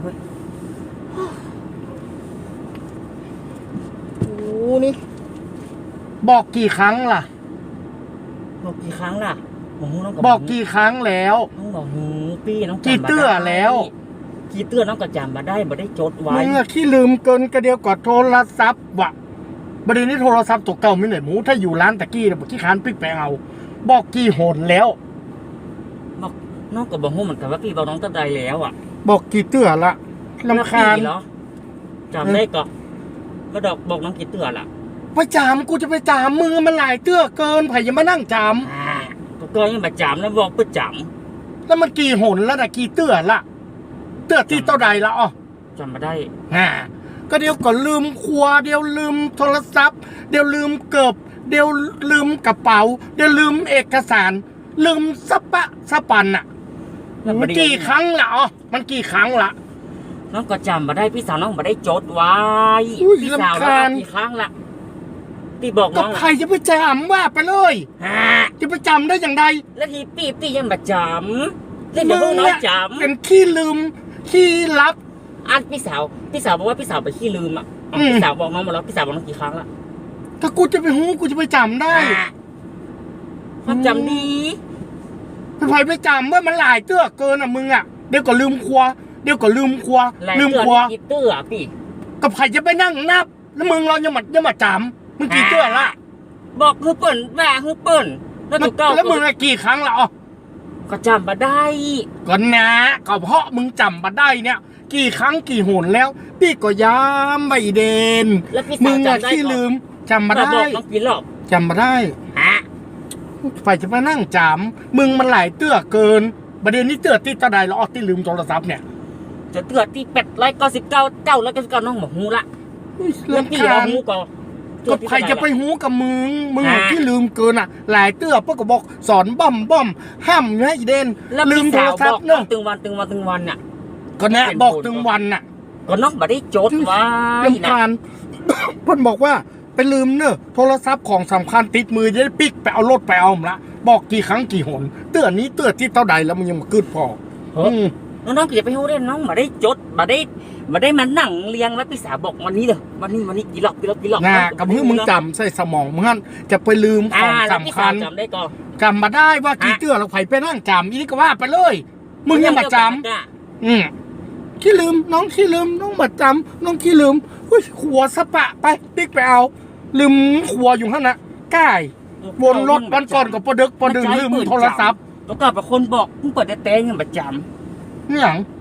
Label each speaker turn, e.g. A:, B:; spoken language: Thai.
A: เฮ้ยโอ้นี่
B: บอกกี่ครั้งล่ะ
A: บอกกี่ครั้งล่ะบอกน้อง
B: บอกกี่ครั้งแล้ว
A: น้องบอกหูปี้น้อง
B: กี่
A: จำบ่
B: เตื้อ
A: ได้
B: แล้ว
A: กี่เตื้อน้องก็จำมาได้บ่ได้จดไว้
B: มึงอะขี้ลืมเกินกระเดียวกว่าโทรศัพท์วะประเด็นนี้โทรศัพท์ตกเก่าไม่เหนื่อยหมูถ้าอยู่ร้านตะกี้เนี่ยขี้คานปิกไปเอา บอกกี่หนแล้ว
A: บอกน้องก็บอกหูเหมือนกันว่าพี่บอกน้องตั้งใดแล้วอะ
B: บอกกี่เตื้อละลำคาญ
A: แล้วพี่เหรอจำได้ก็ก็ดอกบอกน้องกี่เตื้อล่ะ
B: ไปจามกูจะไปจามมือมันหลายเตื้อเกินไผ่ยังมานั่งจาม
A: อ่าก็ก็ยังมาจำนะบอกเพื่อจ
B: แล้วมันกี่หนแล้วนะกี่เตื้อละเตื้อที่เท่าใดละอ๋อำ
A: จำมาได้
B: อ่าก็เดี๋ยวก็ลืมครัว เดี๋ยวลืมโทรศัพท์ เดี๋ยวลืมเกิบ เดี๋ยวลืมกระเป๋า เดี๋ยวลืมเอกสาร ลืมสะปะสะปันอะ
A: แล้วป
B: มั
A: ระ
B: น
A: เด็น
B: กี่ครั้งละอ๋อมันกี่ครั้งละ
A: น้องก็จำมาได้พี่สาวน้องมาได้จดไว้
B: อุ้ย
A: พี่สาว
B: รำ
A: แล้ว
B: คาญ
A: กี่ครั้งละที่บอก
B: ก็
A: น้อง
B: ใครจะไปจำว่าไปเลย
A: ฮะ
B: จะไปจำได้อย่างไร
A: แล้วทีปีปียังมาจำเล่นกับพวกน้อยจ
B: เป็นขี้ลืมขี้ลับำ
A: อันพี่สาวพี่สาวบอกว่าพี่สาวไปขี้ลืมอะเอา
B: อืม
A: พี่สาวบอกน้องมาแล้วพี่สาวบอกน้องกี่ครั้งละ
B: ถ้ากูจะไปหูกูจะไปจำได้
A: อะความจำดี
B: ไปไผไปจำว่ามันหลายเตื้อเกินอะมึงอะเดี๋ยวก็ลืมครัว เดี๋ยวก็ลืมครัว
A: แรง
B: ลืม
A: เกิน
B: ครัว
A: กี่เตื้อพี่
B: กับไผจะไปนั่งนับ แล้วมึงเรายังมายังมาจำมึงกี่เตื้อละ
A: บอกคือเปิ่นแม่คือเปิ่นแล้วถูกต้อง
B: แล้วมึงอะกี่ครั้งละอ๋อ
A: ก็จำมาได้
B: ก็นะก็เพราะมึงจำมาได้เนี่ย กี่ครั้งกี่หนแล้ว พี่ก็ย้ำไม่เดน
A: แล้วพี่
B: มึ
A: สาว
B: งอะ
A: จำได้
B: ขี้ลืมจำมา
A: ก็บ
B: ได้
A: อกน้องกี่รอบ
B: จำมาได้
A: ฮะ
B: ไฟจะมานั่งจำมึงมันหลายเตื้อเกินประเด็นนี้เตื้อที่ตาใดแล้วอ๋อที่ลืมโทรศัพท์เนี่ย
A: จะเตือที่เป็ดร้อยเก้าสิบเก้าเก้าร้อยเก้าสิบเก้าน้องบอกหูละ
B: อุ๊ย
A: แล้วพี่
B: รำ
A: เรา
B: คาญ
A: หูก็
B: ก็ใครจะไปหูกับมึง มึง
A: อ่า
B: ที่ลืมเกินอะ หลายเตื้อพวกก็บอกสอนบ้อมบ้อมห้ามให้เด่น
A: แล้ว
B: ลื
A: พี่
B: มโท
A: สารว
B: ศั
A: บ
B: พ
A: อก
B: ท์เนอะ
A: ตึงวันตึงวันตึงวันน่ะ
B: ก็นะ
A: เป็น
B: บอก
A: บุญ
B: ถึงวันน่ะ
A: ก็น้องบ่ได้จดไว้
B: ลำ
A: นะ
B: คาญเพิ่นบอกว่า ไปลืมเนอะโทรศัพท์ของสำคัญติดมือจะได้ปิกไปเอารถไปเอามละบอกกี่ครั้งกี่หนเตื้อนี้เตื้อที่เท่าใดแล้วมึงยังมาคืดพอ
A: เฮ้ย
B: อืม
A: น้องๆก็อย่าไปหูได้น้องบ่ได้จดบ่ได้บ่ได้มานั่งเรียงแล้วพี่สาวบอกวันนี้เลยวันนี้วันนี้กี่รอบกี่รอบกี่รอบ
B: นะกับมึงมึงจำใส่สมองมึงหั่นจะไปลืมข
A: อ่า
B: อง
A: แล้วพี่
B: สำ
A: สา
B: คั
A: ว
B: ญ
A: จำได้ก็
B: จำมาได้ว่ากี่
A: อะ
B: เตื้อเราไผไปนั่งจำอีนี่ก็ว่าไปเลย มึงยังมาจำอืมขี้ลืมน้องขี้ลืมน้องมาจำน้องขี้ลืมอุ้ยขัวสะปะไปติ๊กไปเอา ลืมขัวอยู่ข้างน่ะก้ายวนรถวันก่อนกับปอดึกปอดึงลืมโทรศัพท์
A: แล้วก็เป็นคนบอกเพิ่งเปิดแต่แต่ยังประจ
B: เนี่ยหยังำ